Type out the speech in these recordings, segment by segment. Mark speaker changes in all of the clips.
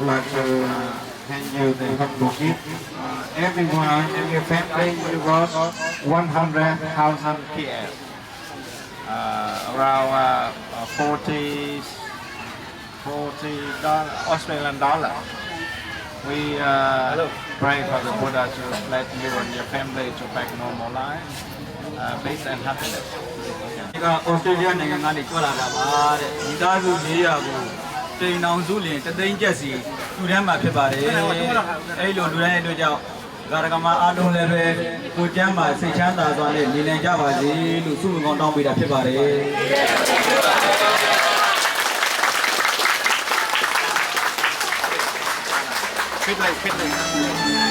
Speaker 1: like to uh, hand you the hot cookie. Uh, everyone, every family, you got 100,000 PS. Uh, around uh, uh, 40, 40 dollar, Australian dollar. We uh, pray for the Buddha to let you and your family to back normal life, uh, peace and happiness.
Speaker 2: ဒီကဩစတြေးလျနိုင်ငံကနေကြွလာတာပါတဲ့မိသားစု400ကို တိမ်အောင်စုလင်တသိန်းကျက်စီလူတန်းမှာဖြစ်ပါတယ်အဲ့လိုလူတန်းရဲ့အတွက်ကြောင့်ဂါရကမအားလုံးလည်းပဲကိုကျမ်းမှာစိတ်ချမ်းသာစွာနဲ့နေနိုင်ကြပါစေလို့ဆုမကောင်းတောင်းပေးတာဖြစ်ပါတယ်
Speaker 1: Fit like, fit like.
Speaker 2: က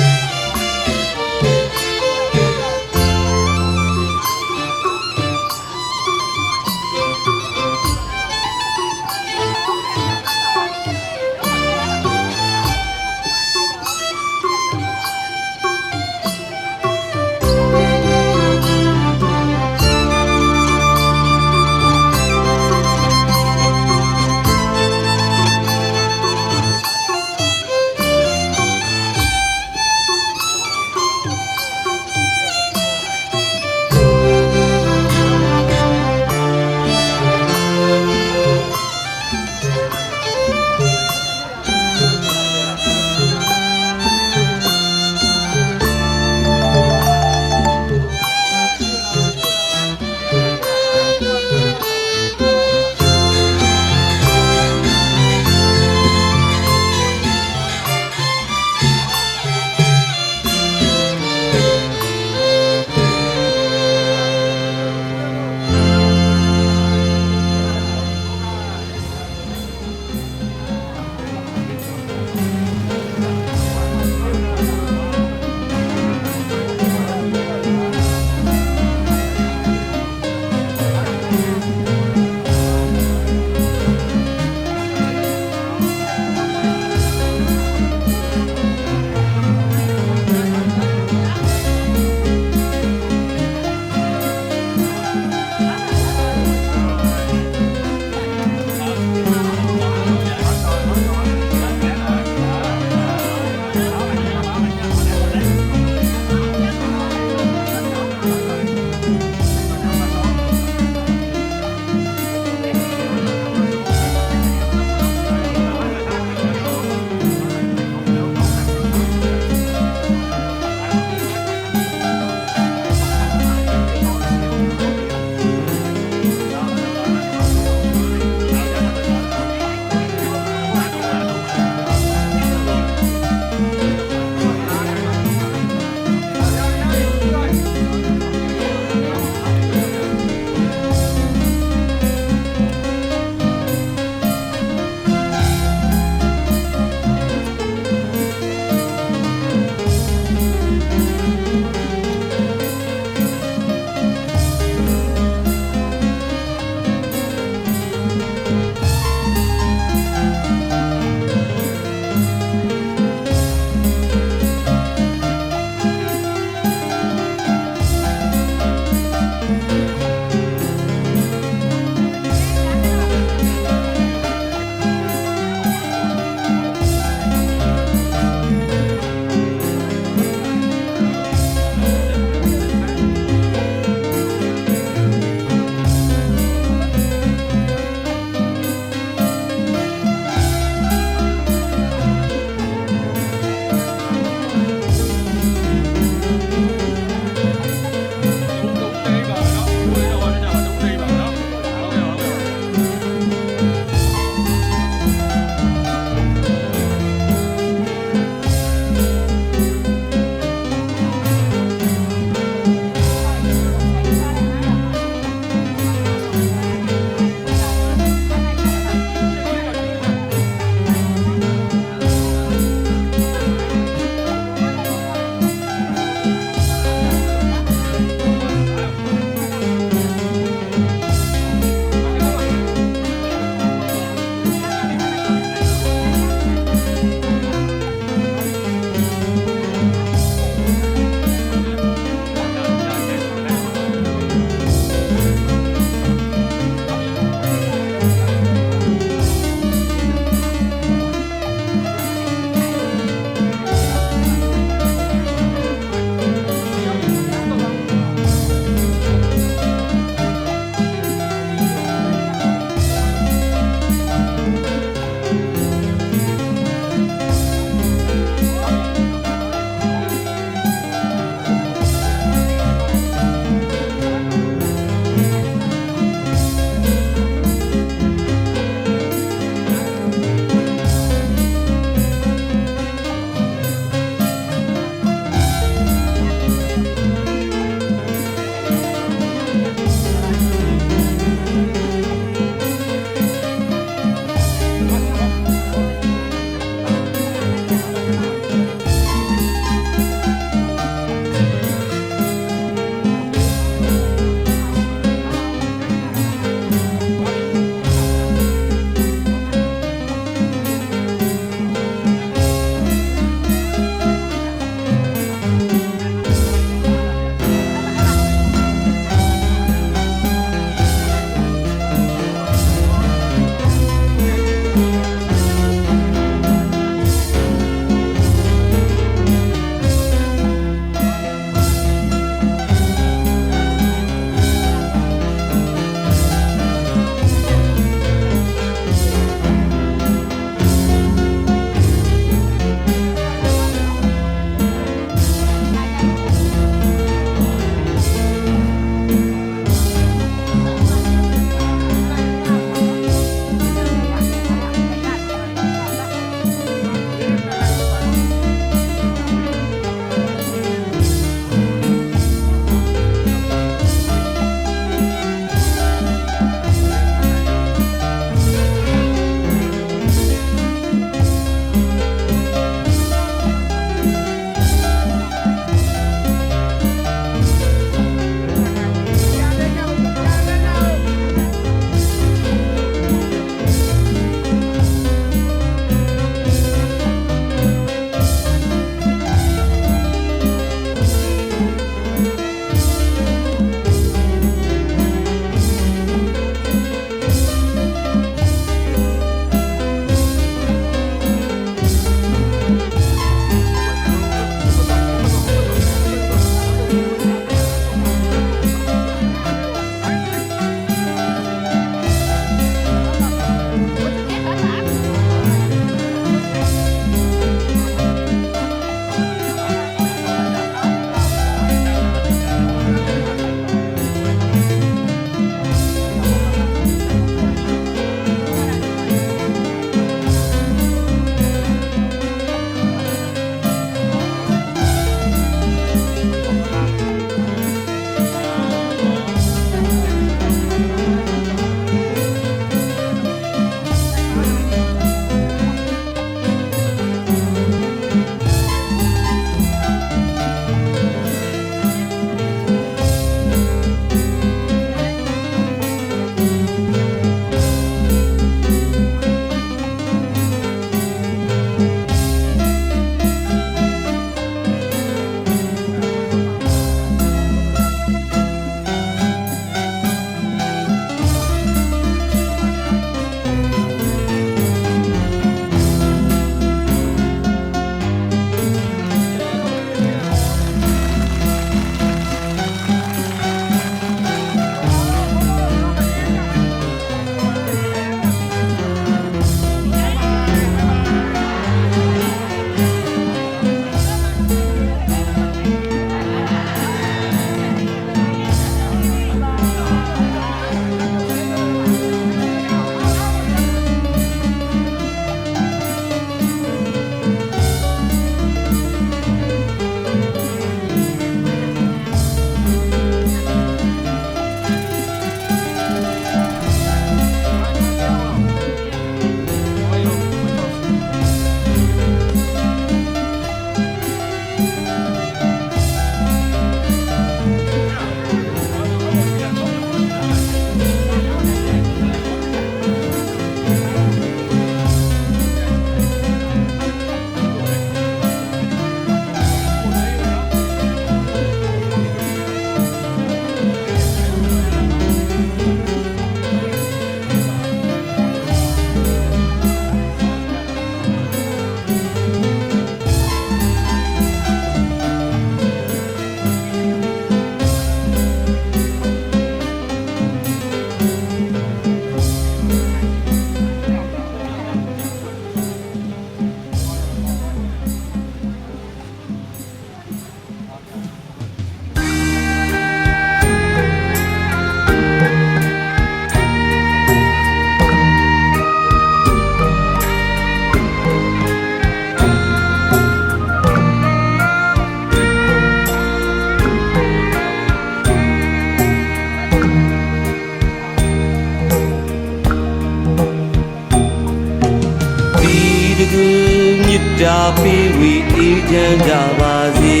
Speaker 3: ပြီးဝီအေးချမ်းကြပါစေ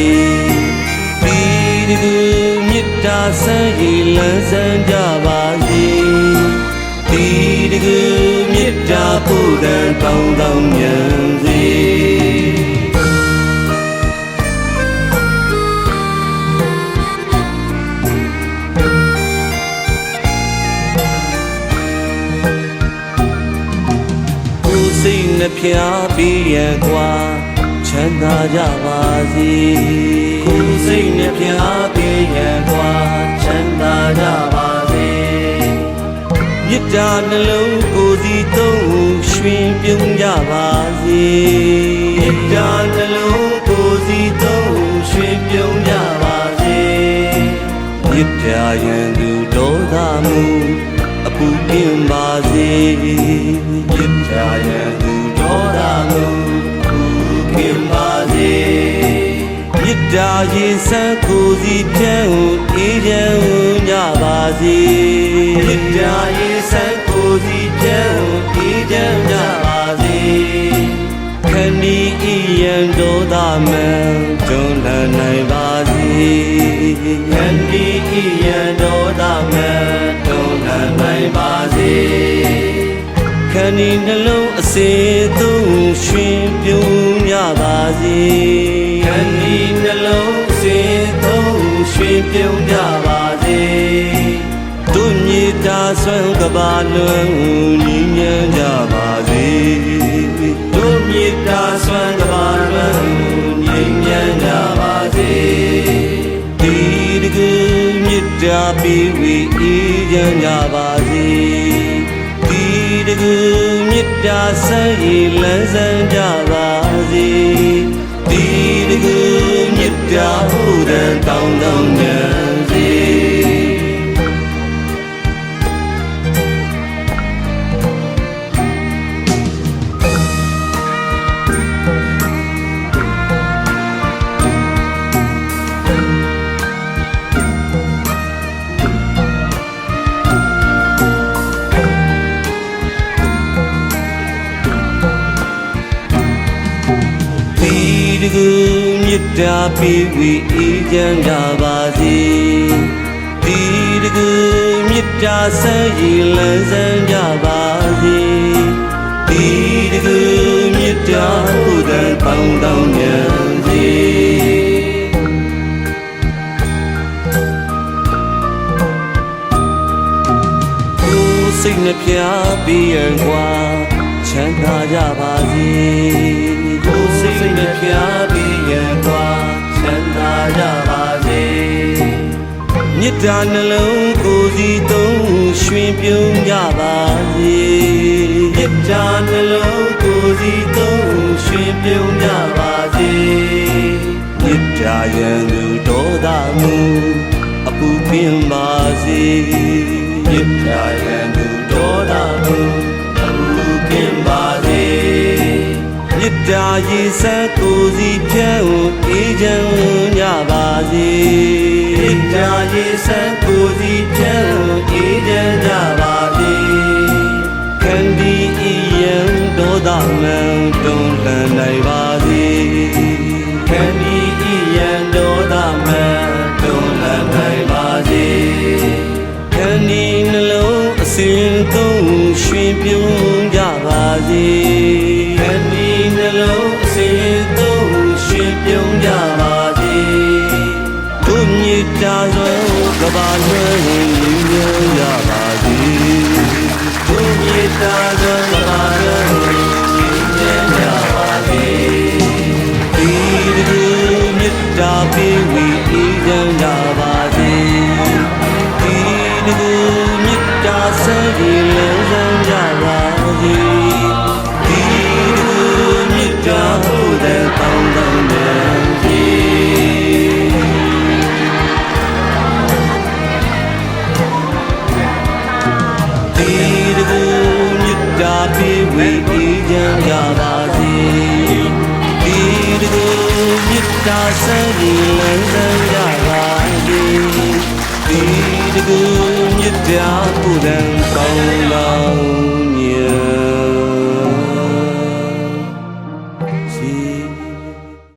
Speaker 3: ဒီတကူမြစ်တာဆန်းရည်လန်းဆန်းကြပါစေဒီတကူမြစ်တာပူဒံတောင်းတောင်းညံစေ ဖျားပြီးရန်ကွာချမ်းသာကြပါစေကိုယ်စိတ်နှဖျားပြီးရန်ကွာချမ်းသာကြပါစေမြစ်တာနှလုံးကိုယ်စီသုံးရွှင်ပြုံးကြပါစေမြစ်တာနှလုံးကိုယ်စီသုံးရွှင်ပြုံးကြပါစေမြစ်တာရန်သူဒေါသမှုအပူပြင်းပါစေမြစ်တာရန်သူဒေါသ မြစ်တာရင်ဆန်းကိုယ်စီဖြန်းကိုအေးချမ်းကြပါစေမြစ်တာရင်ဆန်းကိုယ်စီဖြန်းကိုအေးချမ်းကြပါစေခဏီဤရန်ဒေါသမန်ကျွန်းလန်းနိုင်ပါစေခဏီဤရန်ဒေါသမန်ကျွန်းလန်းနိုင်ပါစေခဏီနှလုံးအစေသုံးရွှင်ပြုံးကြပါစေ ခဏီနှလုံးအစေသုံးရွှင်ပြုံးကြပါစေတို့မြေတာဆွမ်းကဘာလွန်ညီညံ့ကြပါစေတို့မြေတာဆွမ်းကဘာလွန်ညီညံ့ကြပါစေဒီတကူမြစ်တာပြီးဝီအေးချမ်းကြပါစေဒီတကူမြစ်တာဆန်းရည်လန်းဆန်းကြပါ မြစ်တာဟူတဲ့တောင်းတောင်း ညံစေဒီတကူမြစ်တာပြီးဝီအေးချမ်းကြပါစေဒီတကူမြစ်တာဆန်းရည်လန်းဆန်းကြပါစေဒီတကူမြစ်တာဟူတဲ့ပေါင်းတောင်းညံစေကိုယ်စိတ်နှပြပြီးရန်ကွာချမ်းသာကြပါစေကိုယ်စိတ်နှပြပြီးရန်ကွာချမ်းသာ ကြပါစေမြစ်တာနှလုံးကိုယ်စီသုံးရွှင်ပြုံးကြပါစေမြစ်တာနှလုံးကိုယ်စီသုံးရွှင်ပြုံးကြပါစေမြစ်တာရန်သူဒေါသမှုအပူပြင်းပါစေမြစ်တာရန်သူဒေါသမှု မြစ်တာရေစမ်းကိုယ်စီဖြန်းကိုအေးချမ်းကြပါစေမြစ်တာရေစမ်းကိုယ်စီဖြန်းကိုအေးချမ်းကြပါစေခန္ဒီဤယံဒေါသမန်တွန်းလှန်နိုင်ပါစေခန္ဒီဤယံဒေါသမန်တွန်းလှန်နိုင်ပါစေခန္ဒီနှလုံးအစဉ်သုံးရွှင်ပြုံးကြပါ တ်တာဆန်းရည်လန်းဆန်းကြပါစေဒီတကူမြတ်တာကိုယ်တန်ကောင်းလောင်း